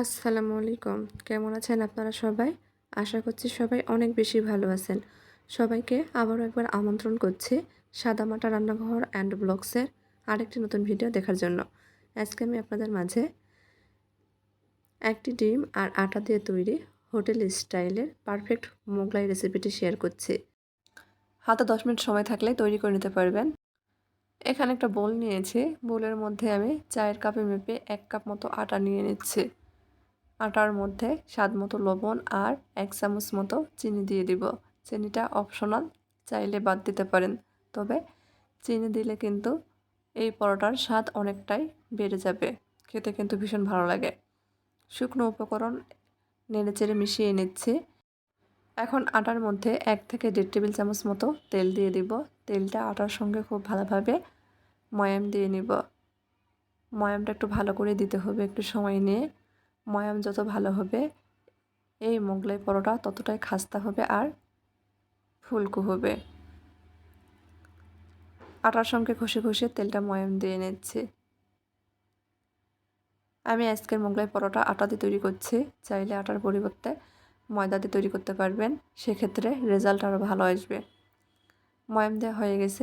আসসালামু আলাইকুম। কেমন আছেন আপনারা সবাই? আশা করছি সবাই অনেক বেশি ভালো আছেন। সবাইকে আবারও একবার আমন্ত্রণ করছি সাদামাটা রান্নাঘর অ্যান্ড ব্লগসের আরেকটি নতুন ভিডিও দেখার জন্য। আজকে আমি আপনাদের মাঝে একটি ডিম আর আটা দিয়ে তৈরি হোটেল স্টাইলের পারফেক্ট মোগলাই রেসিপিটি শেয়ার করছি। হাতে দশ মিনিট সময় থাকলে তৈরি করে নিতে পারবেন। এখানে একটা বোল নিয়েছি। বোলের মধ্যে আমি চায়ের কাপে মেপে এক কাপ মতো আটা নিয়ে নিচ্ছি। আটার মধ্যে স্বাদ মতো লবণ আর এক চামচ মতো চিনি দিয়ে দিব। চিনিটা অপশনাল, চাইলে বাদ দিতে পারেন। তবে চিনি দিলে কিন্তু এই পরোটার স্বাদ অনেকটাই বেড়ে যাবে। খেতে কিন্তু ভীষণ ভালো লাগে। শুকনো উপকরণ নেড়ে চেড়ে মিশিয়ে নিচ্ছি। এখন আটার মধ্যে এক থেকে দেড় টেবিল চামচ মতো তেল দিয়ে দিব। তেলটা আটার সঙ্গে খুব ভালোভাবে ময়াম দিয়ে নিব। ময়ামটা একটু ভালো করে দিতে হবে, একটু সময় নিয়ে। ময়াম যত ভালো হবে, এই মোগলাই পরোটা ততটাই খাস্তা হবে আর ফুলকো হবে। আটার সঙ্গে ঘষে ঘষে তেলটা ময়াম দিয়ে নিচ্ছি। আমি আজকের মোগলাই পরোটা আটা দিয়ে তৈরি করছি। চাইলে আটার পরিবর্তে ময়দা দিয়ে তৈরি করতে পারবেন। সেক্ষেত্রে রেজাল্ট আরও ভালো আসবে। ময়াম দেওয়া হয়ে গেছে।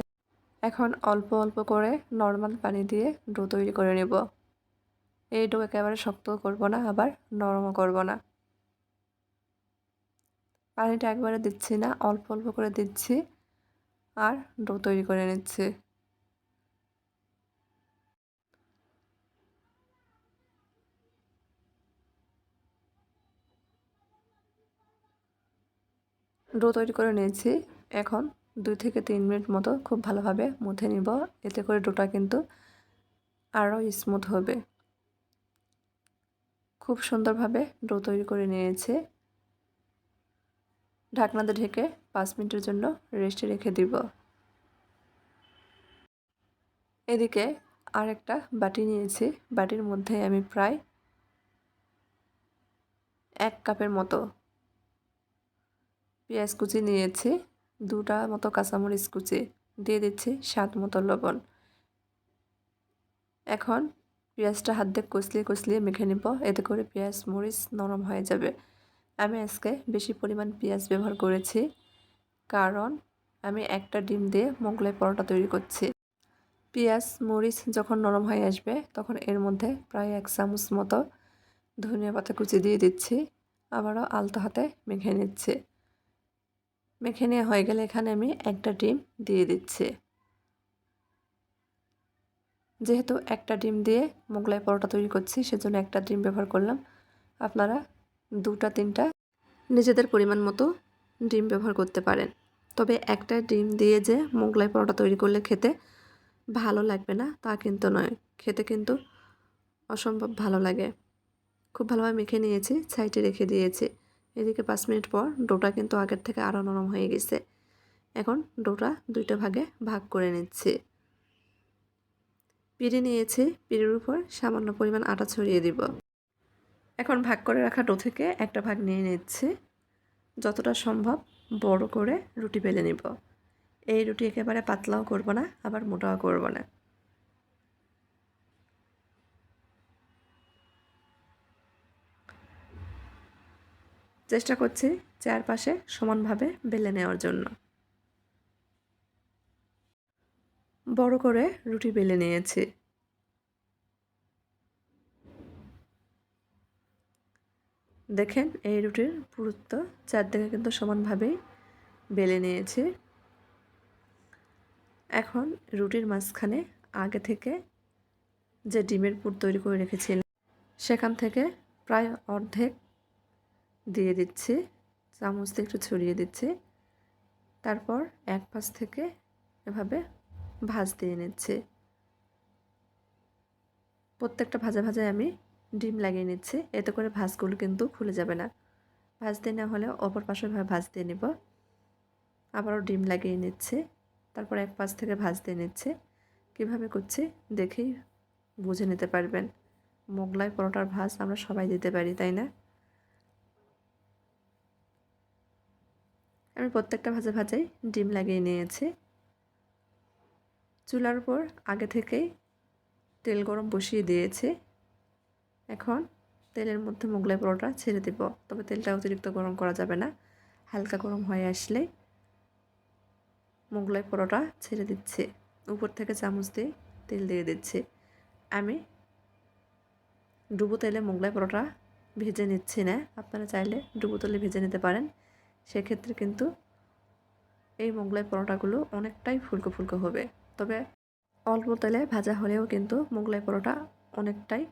এখন অল্প অল্প করে নর্মাল পানি দিয়ে ডো তৈরি করে নেব। এই ডো একেবারে শক্ত করব না, আবার নরমও করব না। পানিটা একবারে দিচ্ছি না, অল্প অল্প করে দিচ্ছি আর ডো তৈরি করে নিচ্ছি। ডো তৈরি করে নিয়েছি, এখন দুই থেকে তিন মিনিট মতো খুব ভালোভাবে মুথে নিব, এতে করে ডোটা কিন্তু আরও স্মুথ হবে। খুব সুন্দরভাবে ডো তৈরি করে নিয়েছে। ঢাকনাতে ঢেকে পাঁচ মিনিটের জন্য রেস্টে রেখে দিব। এদিকে আর একটা বাটি নিয়েছি। বাটির মধ্যে আমি প্রায় এক কাপের মতো পেঁয়াজ কুচি নিয়েছি, দুটা মতো কাঁচামরিচ কুচি, দিয়ে দিচ্ছি স্বাদ মতো লবণ। এখন পেঁয়াজটা হাত দিয়ে কষলিয়ে কষলিয়ে মেখে নিব। এতে করে পেঁয়াজ, মরিচ নরম হয়ে যাবে। আমি আজকে বেশি পরিমাণ পেঁয়াজ ব্যবহার করেছি। কারণ আমি একটা ডিম দিয়ে মোগলাই পরোটা তৈরি করছি। পেঁয়াজ, মরিচ যখন নরম হয়ে আসবে, তখন এর মধ্যে প্রায় এক চামচ মতো ধনিয়া পাতা কুচি দিয়ে দিচ্ছি। আবারও আলতো হাতে মেখে নিচ্ছে। মেখে নেওয়া হয়ে গেলে এখানে আমি একটা ডিম দিয়ে দিচ্ছি। যেহেতু একটা ডিম দিয়ে মোগলাই পরোটা তৈরি করছি, সেজন্য একটা ডিম ব্যবহার করলাম। আপনারা দুটা, তিনটা নিজেদের পরিমাণ মতো ডিম ব্যবহার করতে পারেন। তবে একটা ডিম দিয়ে যে মোগলাই পরোটা তৈরি করলে খেতে ভালো লাগবে না, তা কিন্তু নয়। খেতে কিন্তু অসম্ভব ভালো লাগে। খুব ভালোভাবে মেখে নিয়েছি, সাইডে রেখে দিয়েছি। এদিকে পাঁচ মিনিট পর ডোটা কিন্তু আগের থেকে আরও নরম হয়ে গেছে। এখন ডোটা দুইটা ভাগে ভাগ করে নিচ্ছি। পিড়ে নিয়েছি, পিড়ের উপর সামান্য পরিমাণ আটা ছড়িয়ে দিব। এখন ভাগ করে রাখা ডো থেকে একটা ভাগ নিয়ে নিচ্ছি। যতটা সম্ভব বড় করে রুটি বেলে নিব। এই রুটি একেবারে পাতলাও করব না, আবার মোটাও করব না। চেষ্টা করছি চারপাশে সমানভাবে বেলে নেওয়ার জন্য। বড় করে রুটি বেলে নিয়েছি। দেখেন, এই রুটির পুরুত্ব চারদিকে কিন্তু সমানভাবেই বেলে নিয়েছি। এখন রুটির মাঝখানে আগে থেকে যে ডিমের পুর তৈরি করে রেখেছিলাম, সেখান থেকে প্রায় অর্ধেক দিয়ে দিচ্ছি। চামচ দিয়ে একটু ছড়িয়ে দিচ্ছি। তারপর এক পাশ থেকে এভাবে ভাজ দিয়ে নিচ্ছি প্রত্যেকটা ভাজা ভাজায় আমি ডিম লাগিয়ে নিচ্ছি। এতে করে ভাজগুলো কিন্তু খুলে যাবে না। ভাজতে না হলে অপর পাশে ভাজ দিয়ে নিব। আবারও ডিম লাগিয়ে নিচ্ছে। তারপর এক পাশ থেকে ভাজ দিয়ে নিচ্ছে কীভাবে করছি দেখেই বুঝে নিতে পারবেন। মোগলাই পরোটার ভাজ আমরা সবাই দিতে পারি, তাই না? আমি প্রত্যেকটা ভাজা ভাজাই ডিম লাগিয়ে নিয়েছি। চুলার উপর আগে থেকেই তেল গরম বসিয়ে দিয়েছে। এখন তেলের মধ্যে মোগলাই পরোটা ছেড়ে দিব। তবে তেলটা অতিরিক্ত গরম করা যাবে না। হালকা গরম হয়ে আসলে মোগলাই পরোটা ছেড়ে দিচ্ছে। উপর থেকে চামচ দিয়ে তেল দিয়ে দিচ্ছে। আমি ডুবো তেলে মোগলাই পরোটা ভেজে নিচ্ছি না। আপনারা চাইলে ডুবো তেলে ভেজে নিতে পারেন। সেক্ষেত্রে কিন্তু এই মোগলাই পরোটাগুলো অনেকটাই ফুলকো ফুলকো হবে। তবে অল্প তেলে ভাজা হলেও কিন্তু মোগলাই পরোটা অনেকটাই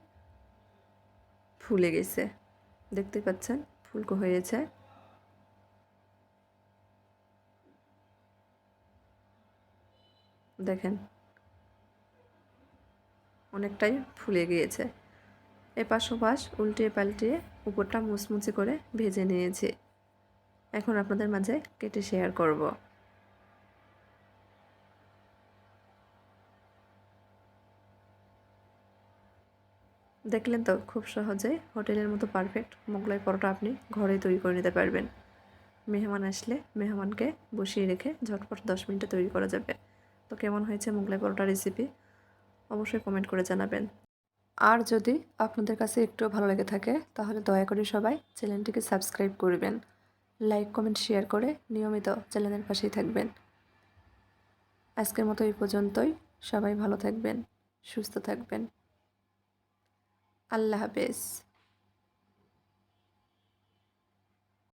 ফুলে গেছে। দেখতে পাচ্ছেন, ফুলকো হয়েছে। দেখেন, অনেকটাই ফুলে গিয়েছে। এপাশ ওপাশ উল্টিয়ে পাল্টিয়ে উপরটা মুচমুচে করে ভেজে নিয়েছি। এখন আপনাদের মাঝে কেটে শেয়ার করব। দেখলেন তো খুব সহজে হোটেলের মতো পারফেক্ট মোগলাই পরোটা আপনি ঘরেই তৈরি করে নিতে পারবেন। মেহমান আসলে মেহমানকে বসিয়ে রেখে ঝটপট দশ মিনিটে তৈরি করা যাবে। তো কেমন হয়েছে মোগলাই পরোটা রেসিপি অবশ্যই কমেন্ট করে জানাবেন। আর যদি আপনাদের কাছে একটু ভালো লেগে থাকে, তাহলে দয়া করে সবাই চ্যানেলটিকে সাবস্ক্রাইব করবেন। লাইক কমেন্ট শেয়ার করে নিয়মিত চ্যানেলের পাশেই থাকবেন। আজকের মতো এই পর্যন্তই। সবাই ভালো থাকবেন, সুস্থ থাকবেন। আল্লাহ হাফেজ।